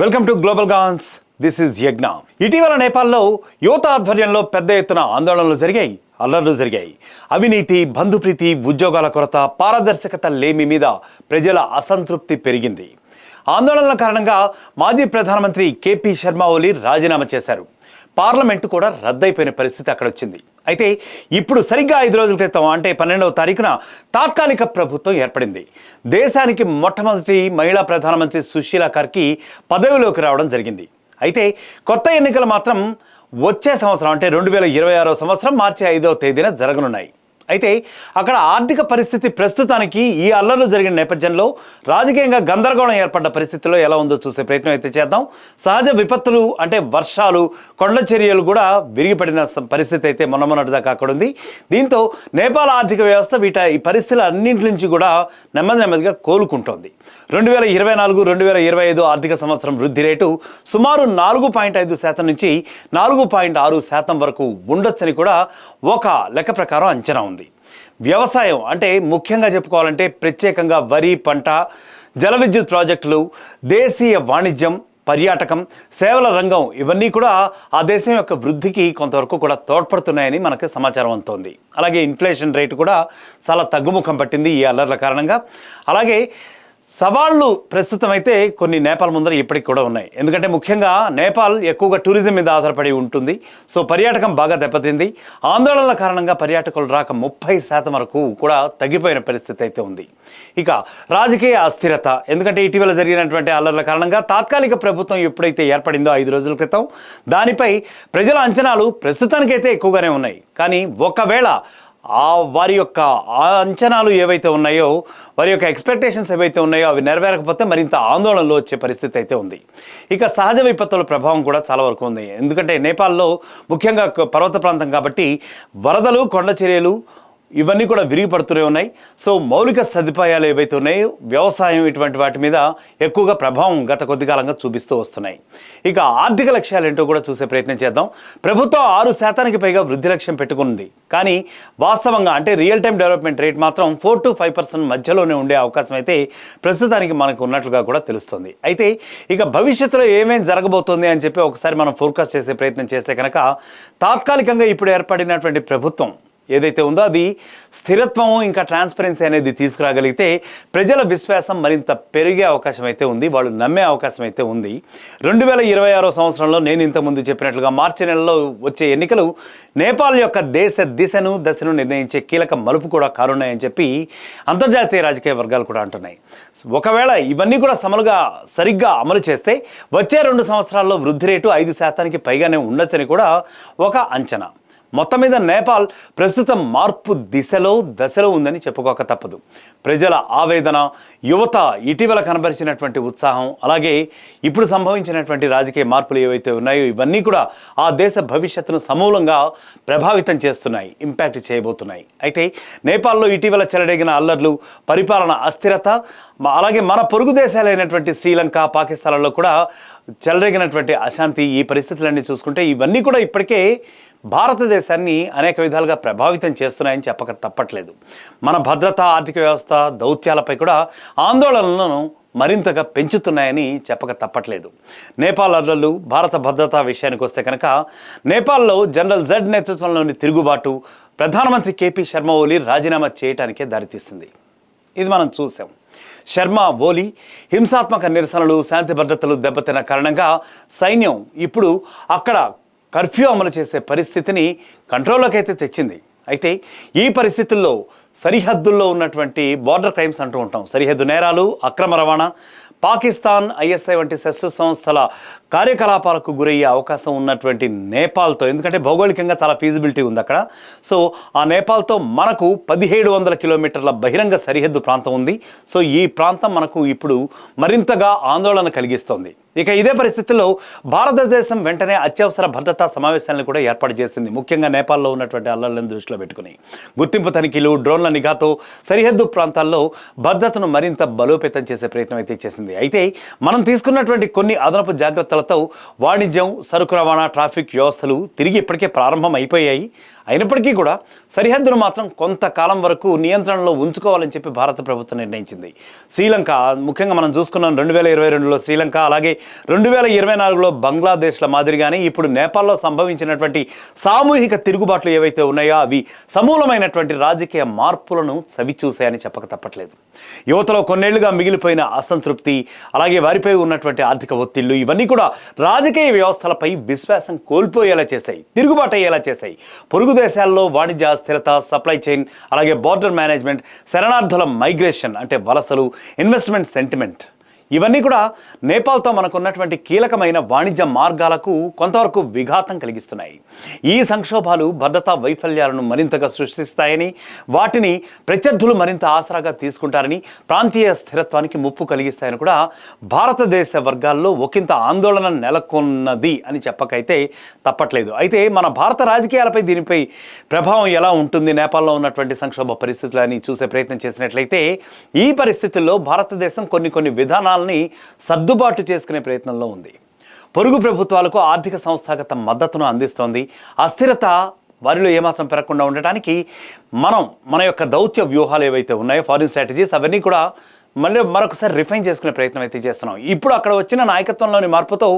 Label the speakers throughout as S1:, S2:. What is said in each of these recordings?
S1: Welcome to global గాన్స్ this is Yagna ఇటీవల నేపాల్లో యువత ఆధ్వర్యంలో పెద్ద ఎత్తున ఆందోళనలు జరిగాయి అల్లర్లు జరిగాయి. అవినీతి బంధుప్రీతి ఉద్యోగాల కొరత పారదర్శకత లేమి మీద ప్రజల అసంతృప్తి పెరిగింది. ఆందోళనల కారణంగా మాజీ ప్రధానమంత్రి కేపీ శర్మ ఓలీ రాజీనామా చేశారు. పార్లమెంటు కూడా రద్దయిపోయిన పరిస్థితి అక్కడ వచ్చింది అయితే ఇప్పుడు సరిగ్గా ఐదు రోజుల క్రితం అంటే పన్నెండవ తారీఖున తాత్కాలిక ప్రభుత్వం ఏర్పడింది. దేశానికి మొట్టమొదటి మహిళా ప్రధానమంత్రి సుశీలా కార్కి పదవిలోకి రావడం జరిగింది. అయితే కొత్త ఎన్నికలు మాత్రం వచ్చే సంవత్సరం అంటే రెండు వేల ఇరవై ఆరో సంవత్సరం మార్చి ఐదవ తేదీన జరగనున్నాయి. అయితే అక్కడ ఆర్థిక పరిస్థితి ప్రస్తుతానికి ఈ అల్లర్లు జరిగిన నేపథ్యంలో రాజకీయంగా గందరగోళం ఏర్పడ్డ పరిస్థితిలో ఎలా ఉందో చూసే ప్రయత్నం అయితే చేద్దాం. సహజ విపత్తులు అంటే వర్షాలు కొండ చర్యలు కూడా విరిగిపడిన పరిస్థితి అయితే మొన్నమొన్నటిదాకా అక్కడ ఉంది. దీంతో నేపాల్ ఆర్థిక వ్యవస్థ వీట ఈ పరిస్థితుల అన్నింటి నుంచి కూడా నెమ్మది నెమ్మదిగా కోలుకుంటోంది. రెండు వేల ఇరవై నాలుగు రెండు వేల ఇరవై ఐదు ఆర్థిక సంవత్సరం వృద్ధి రేటు సుమారు నాలుగు పాయింట్ ఐదు శాతం నుంచి నాలుగు పాయింట్ ఆరు శాతం వరకు ఉండొచ్చని కూడా ఒక లెక్క ప్రకారం అంచనా ఉంది. వ్యవసాయం అంటే ముఖ్యంగా చెప్పుకోవాలంటే ప్రత్యేకంగా వరి పంట జల విద్యుత్ ప్రాజెక్టులు దేశీయ వాణిజ్యం పర్యాటకం సేవల రంగం ఇవన్నీ కూడా ఆ దేశం యొక్క వృద్ధికి కొంతవరకు కూడా తోడ్పడుతున్నాయని మనకు సమాచారం అందుతోంది. అలాగే ఇన్ఫ్లేషన్ రేటు కూడా చాలా తగ్గుముఖం పట్టింది ఈ అల్లర్ల కారణంగా. అలాగే సవాళ్ళు ప్రస్తుతం అయితే కొన్ని నేపాల్ ముందర ఇప్పటికి కూడా ఉన్నాయి. ఎందుకంటే ముఖ్యంగా నేపాల్ ఎక్కువగా టూరిజం మీద ఆధారపడి ఉంటుంది. సో పర్యాటకం బాగా దెబ్బతింది. ఆందోళనల కారణంగా పర్యాటకులు రాక ముప్పై శాతం వరకు కూడా తగ్గిపోయిన పరిస్థితి అయితే ఉంది. ఇక రాజకీయ అస్థిరత ఎందుకంటే ఇటీవల జరిగినటువంటి అల్లర్ల కారణంగా తాత్కాలిక ప్రభుత్వం ఎప్పుడైతే ఏర్పడిందో ఐదు రోజుల క్రితం దానిపై ప్రజల అంచనాలు ప్రస్తుతానికైతే ఎక్కువగానే ఉన్నాయి. కానీ ఒకవేళ ఆ వారి యొక్క ఆ అంచనాలు ఏవైతే ఉన్నాయో వారి యొక్క ఎక్స్పెక్టేషన్స్ ఏవైతే ఉన్నాయో అవి నెరవేరకపోతే మరింత ఆందోళనలో వచ్చే పరిస్థితి అయితే ఉంది. ఇక సహజ విపత్తుల ప్రభావం కూడా చాలా వరకు ఉంది. ఎందుకంటే నేపాల్లో ముఖ్యంగా పర్వత ప్రాంతం కాబట్టి వరదలు కొండ చర్యలు ఇవన్నీ కూడా విరిగిపడుతూనే ఉన్నాయి. సో మౌలిక సదుపాయాలు ఏవైతే ఉన్నాయో వ్యవసాయం ఇటువంటి వాటి మీద ఎక్కువగా ప్రభావం గత కొద్ది కాలంగా చూపిస్తూ వస్తున్నాయి. ఇక ఆర్థిక లక్ష్యాలు ఏంటో కూడా చూసే ప్రయత్నం చేద్దాం. ప్రభుత్వం ఆరు శాతానికి పైగా వృద్ధి లక్ష్యం పెట్టుకుంది. కానీ వాస్తవంగా అంటే రియల్ టైం డెవలప్మెంట్ రేట్ మాత్రం ఫోర్ టు ఫైవ్ పర్సెంట్ మధ్యలోనే ఉండే అవకాశం అయితే ప్రస్తుతానికి మనకు ఉన్నట్లుగా కూడా తెలుస్తుంది. అయితే ఇక భవిష్యత్తులో ఏమేమి జరగబోతోంది అని చెప్పి ఒకసారి మనం ఫోర్కాస్ట్ చేసే ప్రయత్నం చేస్తే కనుక తాత్కాలికంగా ఇప్పుడు ఏర్పడినటువంటి ప్రభుత్వం ఏదైతే ఉందో అది స్థిరత్వం ఇంకా ట్రాన్స్పరెన్సీ అనేది తీసుకురాగలిగితే ప్రజల విశ్వాసం మరింత పెరిగే అవకాశం అయితే ఉంది వాళ్ళు నమ్మే అవకాశం అయితే ఉంది. రెండు వేల ఇరవై ఆరో సంవత్సరంలో నేను ఇంతకుముందు చెప్పినట్లుగా మార్చి నెలలో వచ్చే ఎన్నికలు నేపాల్ యొక్క దేశ దిశను దశను నిర్ణయించే కీలక మలుపు కూడా కానున్నాయని చెప్పి అంతర్జాతీయ రాజకీయ వర్గాలు కూడా అంటున్నాయి. ఒకవేళ ఇవన్నీ కూడా సమలుగా సరిగ్గా అమలు చేస్తే వచ్చే రెండు సంవత్సరాల్లో వృద్ధి రేటు ఐదు శాతానికి పైగానే ఉండొచ్చని కూడా ఒక అంచనా. మొత్తం మీద నేపాల్ ప్రస్తుతం మార్పు దిశలో దశలో ఉందని చెప్పుకోక తప్పదు. ప్రజల ఆవేదన యువత ఇటీవల కనబరిచినటువంటి ఉత్సాహం అలాగే ఇప్పుడు సంభవించినటువంటి రాజకీయ మార్పులు ఏవైతే ఉన్నాయో ఇవన్నీ కూడా ఆ దేశ భవిష్యత్తును సమూలంగా ప్రభావితం చేస్తున్నాయి ఇంపాక్ట్ చేయబోతున్నాయి. అయితే నేపాల్లో ఇటీవల చెలరేగిన అల్లర్లు పరిపాలన అస్థిరత అలాగే మన పొరుగు దేశాలైనటువంటి శ్రీలంక పాకిస్తాన్లలో కూడా చెలరేగినటువంటి అశాంతి ఈ పరిస్థితులన్నీ చూసుకుంటే ఇవన్నీ కూడా ఇప్పటికే భారతదేశాన్ని అనేక విధాలుగా ప్రభావితం చేస్తున్నాయని చెప్పక తప్పట్లేదు. మన భద్రత ఆర్థిక వ్యవస్థ దౌత్యాలపై కూడా ఆందోళనలను మరింతగా పెంచుతున్నాయని చెప్పక తప్పట్లేదు. నేపాల్ అల్లర్లు భారత భద్రతా విషయానికి వస్తే కనుక నేపాల్లో జనరల్ జడ్ నేతృత్వంలోని తిరుగుబాటు ప్రధానమంత్రి కేపీ శర్మ ఓలీ రాజీనామా చేయటానికే దారితీసింది. ఇది మనం చూసాం. శర్మ ఓలీ హింసాత్మక నిరసనలు శాంతి భద్రతలు దెబ్బతిన్న కారణంగా సైన్యం ఇప్పుడు అక్కడ కర్ఫ్యూ అమలు చేసే పరిస్థితిని కంట్రోల్లోకి అయితే తెచ్చింది. అయితే ఈ పరిస్థితుల్లో సరిహద్దుల్లో ఉన్నటువంటి బార్డర్ క్రైమ్స్ అంటూ ఉంటాం. సరిహద్దు నేరాలు అక్రమ రవాణా పాకిస్తాన్ ఐఎస్ఐ వంటి శస్త్ర సంస్థల కార్యకలాపాలకు గురయ్యే అవకాశం ఉన్నటువంటి నేపాల్తో ఎందుకంటే భౌగోళికంగా చాలా ఫీజిబిలిటీ ఉంది అక్కడ. సో ఆ నేపాల్తో మనకు పదిహేడు వందల కిలోమీటర్ల బహిరంగ సరిహద్దు ప్రాంతం ఉంది. సో ఈ ప్రాంతం మనకు ఇప్పుడు మరింతగా ఆందోళన కలిగిస్తోంది. ఇక ఇదే పరిస్థితుల్లో భారతదేశం వెంటనే అత్యవసర భద్రతా సమావేశాలను కూడా ఏర్పాటు చేసింది. ముఖ్యంగా నేపాల్లో ఉన్నటువంటి అల్లర్లను దృష్టిలో పెట్టుకుని. గుర్తింపు తనిఖీలు డ్రోన్ల నిఘాతో సరిహద్దు ప్రాంతాల్లో భద్రతను మరింత బలోపేతం చేసే ప్రయత్నం అయితే చేసింది. అయితే మనం తీసుకున్నటువంటి కొన్ని అదనపు వాణిజ్యం సరుకు రవాణా ట్రాఫిక్ వ్యవస్థలు తిరిగి ఇప్పటికే ప్రారంభం అయిపోయాయి. అయినప్పటికీ కూడా సరిహద్దును మాత్రం కొంతకాలం వరకు నియంత్రణలో ఉంచుకోవాలని చెప్పి భారత ప్రభుత్వం నిర్ణయించింది. శ్రీలంక ముఖ్యంగా మనం చూసుకున్నాం రెండు వేల ఇరవై రెండులో శ్రీలంక అలాగే రెండు వేల ఇరవై నాలుగులో బంగ్లాదేశ్ల మాదిరిగానే ఇప్పుడు నేపాల్లో సంభవించినటువంటి సామూహిక తిరుగుబాట్లు ఏవైతే ఉన్నాయో అవి సమూలమైనటువంటి రాజకీయ మార్పులను చవిచూశాయని చెప్పక తప్పట్లేదు. యువతలో కొన్నేళ్ళుగా మిగిలిపోయిన అసంతృప్తి అలాగే వారిపై ఉన్నటువంటి ఆర్థిక ఒత్తిళ్ళు ఇవన్నీ కూడా రాజకీయ వ్యవస్థలపై విశ్వాసం కోల్పోయేలా చేశాయి తిరుగుబాటు అయ్యేలా చేశాయి. పొరుగు దేశాల్లో వాణిజ్య స్థిరత సప్లై చైన్ అలాగే బార్డర్ మేనేజ్మెంట్ శరణార్థుల మైగ్రేషన్ అంటే వలసలు ఇన్వెస్ట్మెంట్ సెంటిమెంట్ ఇవన్నీ కూడా నేపాల్తో మనకున్నటువంటి కీలకమైన వాణిజ్య మార్గాలకు కొంతవరకు విఘాతం కలిగిస్తున్నాయి. ఈ సంక్షోభాలు భద్రతా వైఫల్యాలను మరింతగా సృష్టిస్తాయని వాటిని ప్రత్యర్థులు మరింత ఆసరాగా తీసుకుంటారని ప్రాంతీయ స్థిరత్వానికి ముప్పు కలిగిస్తాయని కూడా భారతదేశ వర్గాల్లో ఒకంత ఆందోళన నెలకొన్నది అని చెప్పకైతే తప్పట్లేదు. అయితే మన భారత రాజకీయాలపై దీనిపై ప్రభావం ఎలా ఉంటుంది? నేపాల్లో ఉన్నటువంటి సంక్షోభ పరిస్థితులని చూసే ప్రయత్నం చేసినట్లయితే ఈ పరిస్థితుల్లో భారతదేశం కొన్ని కొన్ని విధానాలని సర్దుబాటు చేసుకునే ప్రయత్నంలో ఉంది. పొరుగు ప్రభుత్వాలకు ఆర్థిక సంస్థాగత మద్దతును అందిస్తోంది. అస్థిరత వారిలో ఏమాత్రం పెరగకుండా ఉండటానికి మనం మన యొక్క దౌత్య వ్యూహాలు ఏవైతే ఉన్నాయో ఫారిన్ స్ట్రాటజీస్ అవన్నీ కూడా మళ్ళీ మరొకసారి రిఫైన్ చేసుకునే ప్రయత్నం అయితే చేస్తున్నాం. ఇప్పుడు అక్కడ వచ్చిన నాయకత్వంలోని మార్పుతో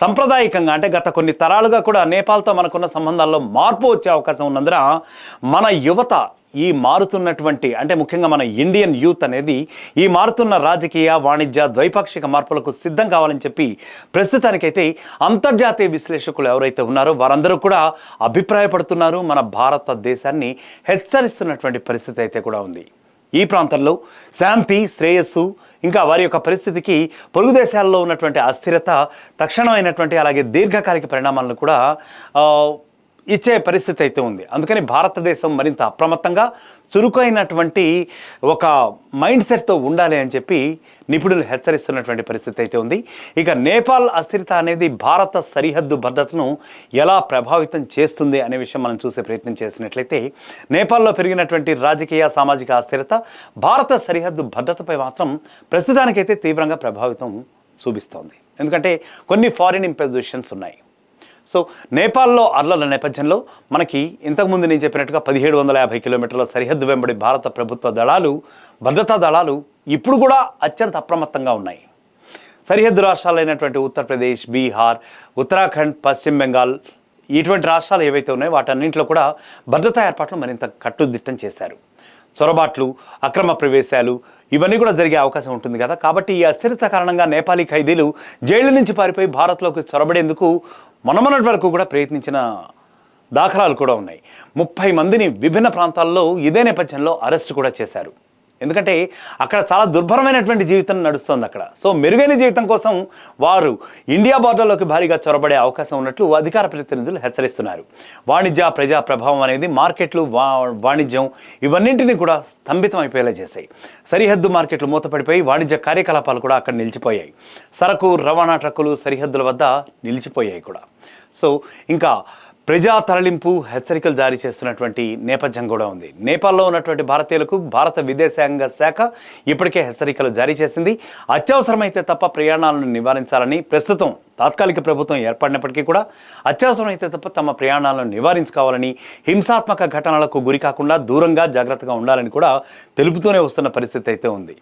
S1: సాంప్రదాయకంగా అంటే గత కొన్ని తరాలుగా కూడా నేపాల్తో మనకున్న సంబంధాల్లో మార్పు వచ్చే అవకాశం ఉన్నందున మన యువత ఈ మారుతున్నటువంటి అంటే ముఖ్యంగా మన ఇండియన్ యూత్ అనేది ఈ మారుతున్న రాజకీయ వాణిజ్య ద్వైపాక్షిక మార్పులకు సిద్ధం కావాలని చెప్పి ప్రస్తుతానికైతే అంతర్జాతీయ విశ్లేషకులు ఎవరైతే ఉన్నారో వారందరూ కూడా అభిప్రాయపడుతున్నారు. మన భారతదేశాన్ని హెచ్చరిస్తున్నటువంటి పరిస్థితి అయితే కూడా ఉంది. ఈ ప్రాంతంలో శాంతి శ్రేయస్సు ఇంకా వారి యొక్క పరిస్థితికి పొరుగు దేశాల్లో ఉన్నటువంటి అస్థిరత తక్షణమైనటువంటి అలాగే దీర్ఘకాలిక పరిణామాలను కూడా ఇచ్చే పరిస్థితి అయితే ఉంది. అందుకని భారతదేశం మరింత అప్రమత్తంగా చురుకైనటువంటి ఒక మైండ్ సెట్తో ఉండాలి అని చెప్పి నిపుణులు హెచ్చరిస్తున్నటువంటి పరిస్థితి అయితే ఉంది. ఇక నేపాల్ అస్థిరత అనేది భారత సరిహద్దు భద్రతను ఎలా ప్రభావితం చేస్తుంది అనే విషయం మనం చూసే ప్రయత్నం చేసినట్లయితే నేపాల్లో పెరిగినటువంటి రాజకీయ సామాజిక అస్థిరత భారత సరిహద్దు భద్రతపై మాత్రం ప్రస్తుతానికైతే తీవ్రంగా ప్రభావితం చూపిస్తోంది. ఎందుకంటే కొన్ని ఫారిన్ ఇంపోజిషన్స్ ఉన్నాయి. సో నేపాల్లో అర్లల నేపథ్యంలో మనకి ఇంతకుముందు నేను చెప్పినట్టుగా పదిహేడు వందల యాభై కిలోమీటర్ల సరిహద్దు వెంబడి భారత ప్రభుత్వ దళాలు భద్రతా దళాలు ఇప్పుడు కూడా అత్యంత అప్రమత్తంగా ఉన్నాయి. సరిహద్దు రాష్ట్రాలైనటువంటి ఉత్తరప్రదేశ్ బీహార్ ఉత్తరాఖండ్ పశ్చిమ బెంగాల్ ఇటువంటి రాష్ట్రాలు ఏవైతే ఉన్నాయో వాటన్నింటిలో కూడా భద్రతా ఏర్పాట్లు మరింత కట్టుదిట్టం చేశారు. చొరబాట్లు అక్రమ ప్రవేశాలు ఇవన్నీ కూడా జరిగే అవకాశం ఉంటుంది కదా. కాబట్టి ఈ అస్థిరత కారణంగా నేపాలీ ఖైదీలు జైలు నుంచి పారిపోయి భారత్లోకి చొరబడేందుకు మనమన్నటి వరకు కూడా ప్రయత్నించిన దాఖలాలు కూడా ఉన్నాయి. ముప్పై మందిని విభిన్న ప్రాంతాల్లో ఇదే నేపథ్యంలో అరెస్ట్ కూడా చేశారు. ఎందుకంటే అక్కడ చాలా దుర్భరమైనటువంటి జీవితం నడుస్తుంది అక్కడ. సో మెరుగైన జీవితం కోసం వారు ఇండియా బార్డర్లోకి భారీగా చొరబడే అవకాశం ఉన్నట్లు అధికార ప్రతినిధులు హెచ్చరిస్తున్నారు. వాణిజ్య ప్రజా ప్రభావం అనేది మార్కెట్లు వా వాణిజ్యం ఇవన్నింటినీ కూడా స్తంభితం అయిపోయేలా చేశాయి. సరిహద్దు మార్కెట్లు మూతపడిపోయి వాణిజ్య కార్యకలాపాలు కూడా అక్కడ నిలిచిపోయాయి. సరకు రవాణా ట్రక్కులు సరిహద్దుల వద్ద నిలిచిపోయాయి కూడా. సో ఇంకా ప్రజా తరలింపు హెచ్చరికలు జారీ చేస్తున్నటువంటి నేపథ్యం కూడా ఉంది. నేపాల్లో ఉన్నటువంటి భారతీయులకు భారత విదేశాంగ శాఖ ఇప్పటికే హెచ్చరికలు జారీ చేసింది. అత్యవసరమైతే తప్ప ప్రయాణాలను నివారించాలని ప్రస్తుతం తాత్కాలిక ప్రభుత్వం ఏర్పడినప్పటికీ కూడా అత్యవసరమైతే తప్ప తమ ప్రయాణాలను నివారించుకోవాలని హింసాత్మక ఘటనలకు గురి కాకుండా దూరంగా జాగ్రత్తగా ఉండాలని కూడా తెలుపుతూనే వస్తున్న పరిస్థితి అయితే ఉంది.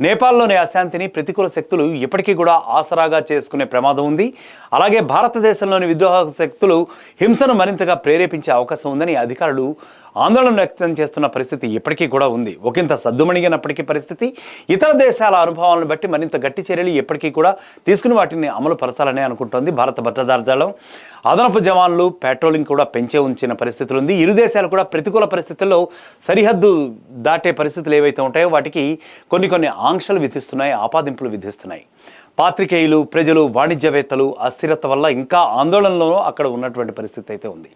S1: నేపాల్లోని అశాంతిని ప్రతికూల శక్తులు ఇప్పటికీ కూడా ఆసరాగా చేసుకునే ప్రమాదం ఉంది. అలాగే భారతదేశంలోని విద్రోహ శక్తులు హింసను మరింతగా ప్రేరేపించే అవకాశం ఉందని అధికారులు ఆందోళన వ్యక్తం చేస్తున్న పరిస్థితి ఇప్పటికీ కూడా ఉంది. ఒకంత సద్దుమణిగినప్పటికీ పరిస్థితి. ఇతర దేశాల అనుభవాలను బట్టి మరింత గట్టి చర్యలు ఎప్పటికీ కూడా తీసుకుని వాటిని అమలు పరచాలని అనుకుంటోంది భారత భద్రతా దళం. అదనపు జవాన్లు పెట్రోలింగ్ కూడా పెంచే ఉంచిన పరిస్థితులు ఉంది ఇరు దేశాలు కూడా ప్రతికూల పరిస్థితుల్లో సరిహద్దు దాటే పరిస్థితులు ఏవైతే ఉంటాయో వాటికి కొన్ని కొన్ని ఆంక్షలు విధిస్తున్నాయి ఆపాదింపులు విధిస్తున్నాయి. పాత్రికేయులు ప్రజలు వాణిజ్యవేత్తలు అస్థిరత వల్ల ఇంకా ఆందోళనలో అక్కడ ఉన్నటువంటి పరిస్థితి అయితే ఉంది.